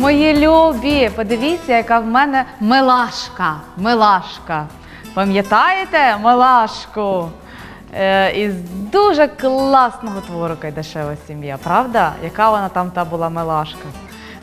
Мої любі, подивіться, яка в мене милашка. Милашка. Пам'ятаєте милашку? Е, із дуже класного твору Кайдашева сім'я, правда? Яка вона там та була милашка?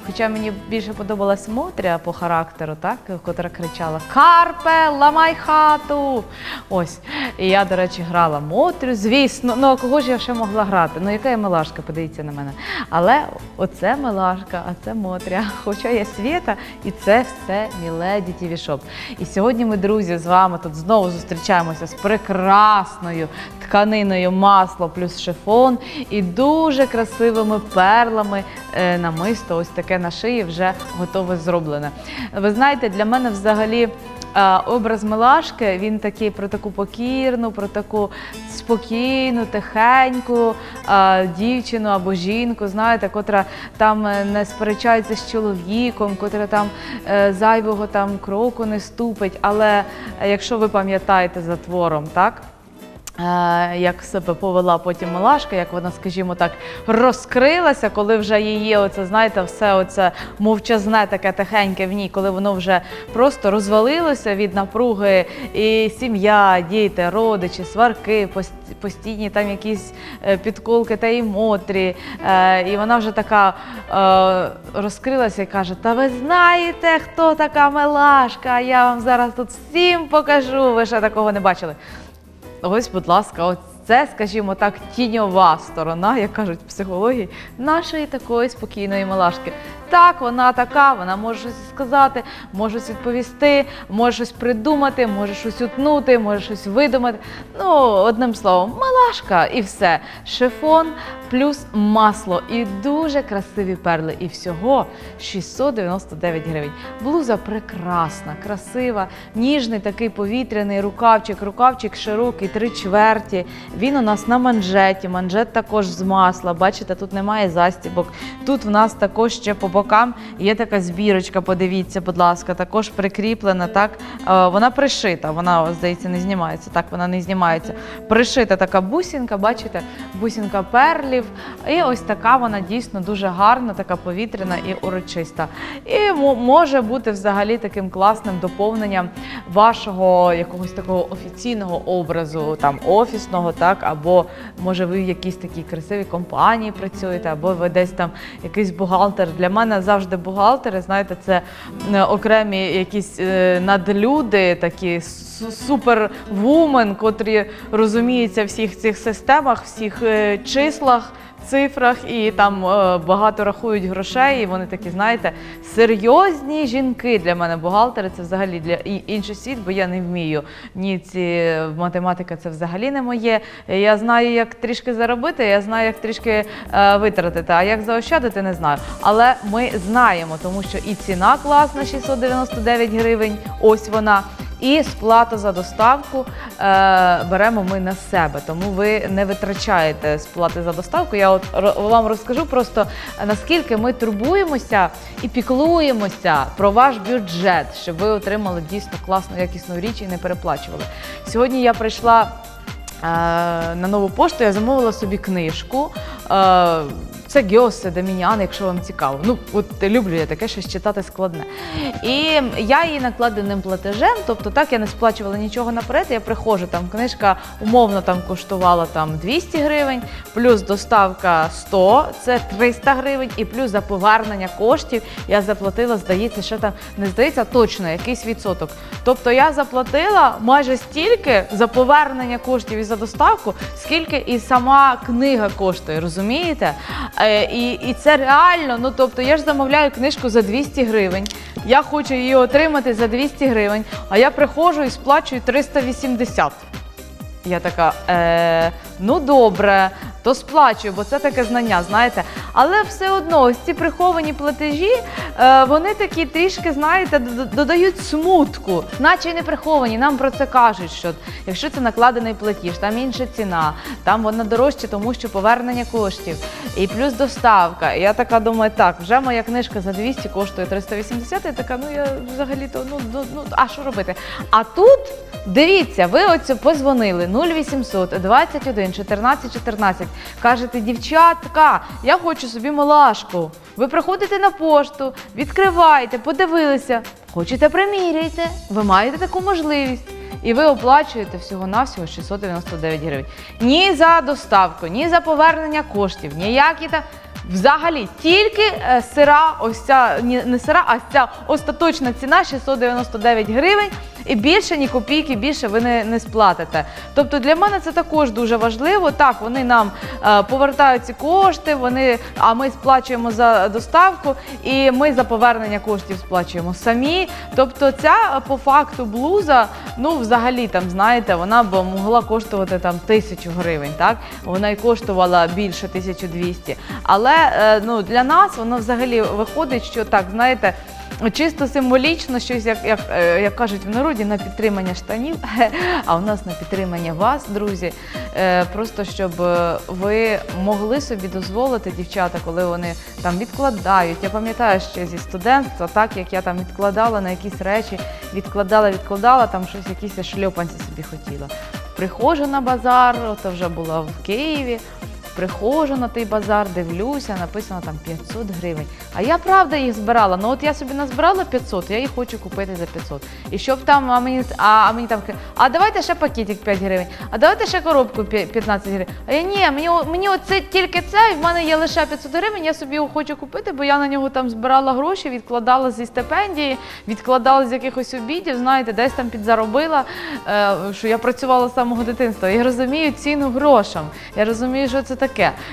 Хоча мені більше подобалась Мотря по характеру, так, котра кричала Карпе, ламай хату! Ось. І я, до речі, грала Мотрю, звісно. Ну, а кого ж я ще могла грати? Ну, яка я милашка, подивіться на мене. Але оце милашка, а це Мотря. Хоча є Свєта, і це все Міледі Тіві Шоп. І сьогодні ми, друзі, з вами тут знову зустрічаємося з прекрасною тканиною масло плюс шифон і дуже красивими перлами е, намисто. Ось таке на шиї вже готове зроблене. Ви знаєте, для мене взагалі. е, Образ Милашки, він такий про таку покірну, про таку спокійну, тихеньку е, дівчину або жінку, знаєте, котра там не сперечається з чоловіком, котра там зайвого там кроку не ступить. Але якщо ви пам'ятаєте за твором, так? Як себе повела потім Милашка, як вона, скажімо так, розкрилася, коли вже її, оце, знаєте, все оце мовчазне, таке тихеньке в ній, коли воно вже просто розвалилося від напруги, і сім'я, діти, родичі, сварки, постійні там якісь е, підколки та й мотрі. Е, І вона вже така е, розкрилася і каже: Та ви знаєте, хто така Милашка? Я вам зараз тут всім покажу. Ви ще такого не бачили. Ось, будь ласка, ось це, скажімо так, тіньова сторона, як кажуть психології, нашої такої спокійної малашки. Так, вона така, вона може щось сказати, може щось відповісти, може щось придумати, може щось утнути, може щось видумати. Ну, одним словом, малашка і все. Шифон плюс масло і дуже красиві перли. І всього 699 гривень. Блуза прекрасна, красива, ніжний такий повітряний рукавчик, рукавчик широкий, три чверті. Він у нас на манжеті. Манжет також з масла. Бачите, тут немає застібок. Тут в нас також ще по бокам є така збірочка. Подивіться, будь ласка, також прикріплена. Так Е, вона пришита. Вона здається не знімається. Так, вона не знімається. Пришита така бусінка. Бачите, бусінка перлів. І ось така вона дійсно дуже гарна, така повітряна і урочиста. І може бути взагалі таким класним доповненням вашого якогось такого офіційного образу, там офісного, так, або може ви в якійсь такій красивій компанії працюєте, або ви десь там якийсь бухгалтер. Для мене завжди бухгалтери, знаєте, це е, окремі якісь е, надлюди, такі супервумен, котрі розуміються в всіх цих системах, всіх е, числах цифрах і там е, багато рахують грошей. І вони такі, знаєте, серйозні жінки для мене. Бухгалтери це взагалі для і інший світ, бо я не вмію. Ні, ці математика це взагалі не моє. Я знаю, як трішки заробити, я знаю, як трішки е, витратити, а як заощадити, не знаю. Але ми знаємо, тому що і ціна класна 699 гривень. Ось вона. І сплата за доставку е, беремо ми на себе, тому ви не витрачаєте сплати за доставку. Я от вам розкажу просто наскільки ми турбуємося і піклуємося про ваш бюджет, щоб ви отримали дійсно класну якісну річ і не переплачували. Сьогодні я прийшла е, на нову пошту, я замовила собі книжку. Е, це Гьосе Демініан, якщо вам цікаво. Ну, от люблю я таке щось читати складне. І я її накладеним платежем, тобто так я не сплачувала нічого наперед. Я приходжу, там книжка умовно там коштувала там 200 гривень, плюс доставка 100, це 300 гривень, і плюс за повернення коштів я заплатила, здається, що там не здається, точно якийсь відсоток. Тобто я заплатила майже стільки за повернення коштів і за доставку, скільки і сама книга коштує, розумієте? І, і це реально. Ну тобто я ж замовляю книжку за 200 гривень. Я хочу її отримати за 200 гривень, а я приходжу і сплачую 380. Я така, е, ну добре, то сплачую, бо це таке знання, знаєте. Але все одно, ось ці приховані платежі, е, вони такі трішки, знаєте, додають смутку, наче не приховані. Нам про це кажуть, що якщо це накладений платіж, там інша ціна, там вона дорожча, тому що повернення коштів. І плюс доставка. І я така думаю, так, вже моя книжка за 200 коштує 380, я така, ну я взагалі-то, ну, ну, ну а що робити? А тут, дивіться, ви оцю позвонили 0800 21 14 14, кажете, дівчатка, я хочу собі милашку. Ви приходите на пошту, відкриваєте, подивилися, хочете приміряйте, ви маєте таку можливість. І ви оплачуєте всього-навсього 699 гривень. Ні за доставку, ні за повернення коштів, ніякі там. Взагалі, тільки е, сира, ось ця не сира, а ця остаточна ціна 699 гривень. І більше ні копійки більше ви не, не сплатите. Тобто для мене це також дуже важливо. Так, вони нам е, повертають ці кошти, вони, а ми сплачуємо за доставку, і ми за повернення коштів сплачуємо самі. Тобто, ця е, по факту блуза, ну взагалі там знаєте, вона б могла коштувати там тисячу гривень. Так вона і коштувала більше 1200. Але е, ну для нас воно взагалі виходить, що так, знаєте. Чисто символічно, щось, як, як, е, як кажуть в народі, на підтримання штанів, а у нас на підтримання вас, друзі. Е, Просто щоб е, ви могли собі дозволити, дівчата, коли вони там відкладають. Я пам'ятаю ще зі студентства, так як я там відкладала на якісь речі, відкладала, відкладала, там щось, якісь шльопанці собі хотіла. Приходжу на базар, то вже була в Києві. Приходжу на той базар, дивлюся, написано там 500 гривень. А я правда їх збирала. Ну от я собі назбирала 500, я їх хочу купити за 500. І щоб там, а мені, а, а мені там, а давайте ще пакетик 5 гривень, а давайте ще коробку 15 гривень. А я ні, мені, мені оце тільки це, і в мене є лише 500 гривень, я собі його хочу купити, бо я на нього там збирала гроші, відкладала зі стипендії, відкладала з якихось обідів, знаєте, десь там підзаробила, е, що я працювала з самого дитинства. Я розумію ціну грошам. Я розумію, що це таке.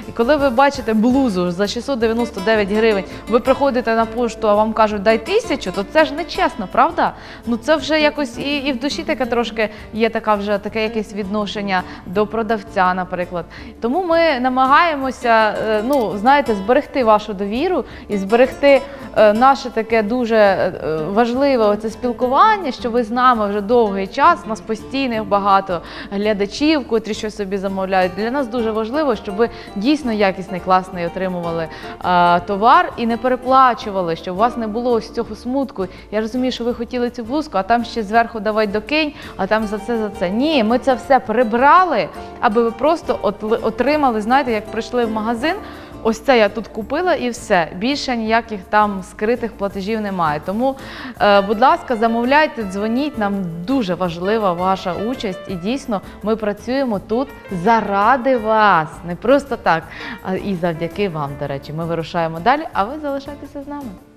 І коли ви бачите блузу за 699 гривень, ви приходите на пошту, а вам кажуть, дай тисячу, то це ж не чесно, правда? Ну це вже якось і, і в душі таке трошки є така вже таке якесь відношення до продавця, наприклад. Тому ми намагаємося, е, ну знаєте, зберегти вашу довіру і зберегти наше таке дуже е, важливе оце спілкування, що ви з нами вже довгий час, у нас постійних багато глядачів, котрі щось собі замовляють. Для нас дуже важливо, щоб ви дійсно якісний, класний отримували е, товар і не переплачували, щоб у вас не було ось цього смутку. Я розумію, що ви хотіли цю блузку, а там ще зверху давай докинь, а там за це за це. Ні, ми це все прибрали, аби ви просто от- отримали, знаєте, як прийшли в магазин. Ось це я тут купила і все. Більше ніяких там скритих платежів немає. Тому, е, будь ласка, замовляйте, дзвоніть. Нам дуже важлива ваша участь, і дійсно ми працюємо тут заради вас, не просто так, а і завдяки вам. До речі, ми вирушаємо далі. А ви залишайтеся з нами.